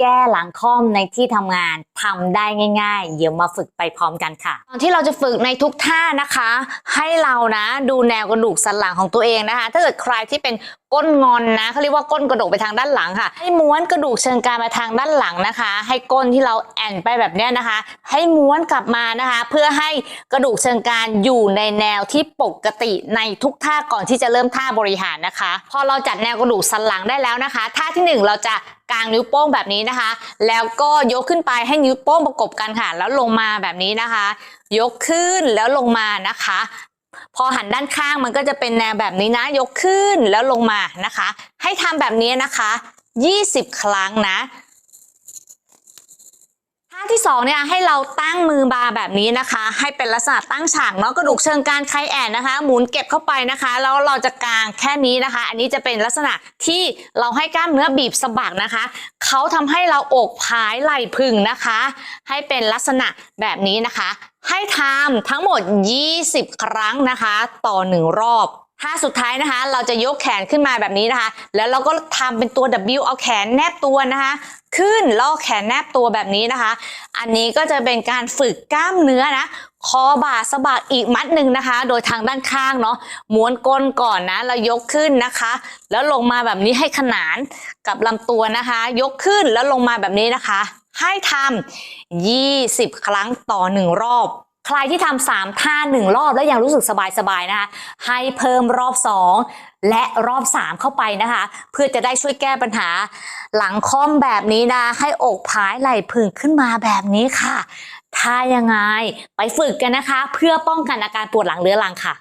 แก้หลังค่อมในที่ทำงานทำได้ง่ายๆ เดี๋ยวมาฝึกไปพร้อมกันค่ะ ตอนที่เราจะฝึกในทุกท่านะคะ ให้เรานะดูแนวกระดูกสันหลังของตัวเองนะคะ ถ้าเกิดใครที่เป็น ก้นงอนนะเขาเรียกว่าก้นกระดกไปทางด้านหลังค่ะ ให้ม้วนกระดูกเชิงกรานมาทางด้านหลังนะคะ ให้ก้นที่เราแอนไปแบบนี้นะคะ ให้ม้วนกลับมานะคะ เพื่อให้กระดูกเชิงกรานอยู่ในแนวที่ปกติในทุกท่าก่อนที่จะเริ่มท่าบริหารนะคะ พอเราจัดแนวกระดูกสันหลังได้แล้วนะคะท่าที่หนึ่งเราจะกางนิ้วโป้งแบบนี้นะคะ แล้วก็ยกขึ้นไปให้นิ้วโป้งประกบกันค่ะ แล้วลงมาแบบนี้นะคะ ยกขึ้นแล้วลงมานะคะ พอหันด้านข้างมันก็จะเป็นแนวแบบนี้นะยกขึ้นแล้วลงมานะคะ ให้ทำแบบนี้นะคะ 20 ครั้งนะ ที่สองเนี่ยให้เราตั้งมือบาแบบนี้นะคะ ให้เป็นลักษณะตั้งฉากเนาะกระดูกเชิงกรานไคแอนนะคะ หมุนเก็บเข้าไปนะคะแล้วเราจะกางแค่นี้นะคะ อันนี้จะเป็นลักษณะที่เราให้กล้ามเนื้อบีบสะบักนะคะเขาทำให้เราอกผายไหล่พึงนะคะ ให้เป็นลักษณะแบบนี้นะคะ ให้ทำทั้งหมด 20 ครั้งนะคะ ต่อหนึ่งรอบ ท่าสุดท้ายนะคะ เราจะยกแขนขึ้นมาแบบนี้นะคะ แล้วเราก็ทำเป็นตัว W เอาแขนแนบตัวนะคะ ขึ้นล้วเอแขนแนบตัวแบบนี้นะคะ อันนี้ก็จะเป็นการฝึกกล้ามเนื้อนะ คอบ่าสะบักอีกมัดหนึ่งนะคะ โดยทางด้านข้างเนาะ ม้วนก้นก่อนนะแล้วยกขึ้นนะคะ แล้วลงมาแบบนี้ให้ขนานกับลำตัวนะคะ ยกขึ้นแล้วลงมาแบบนี้นะคะ ให้ทำ20 ครั้งต่อหนึ่งรอบ ใครที่ทำสามท่าหนึ่งรอบแล้วยังรู้สึกสบายๆนะคะ ให้เพิ่มรอบสองและรอบสามเข้าไปนะคะ เพื่อจะได้ช่วยแก้ปัญหา หลังค่อมแบบนี้นะ ให้อกผายไหล่พึงขึ้นมาแบบนี้ค่ะถ้ายังไง ไปฝึกกันนะคะ เพื่อป้องกันอาการปวดหลังเรื้อรังค่ะ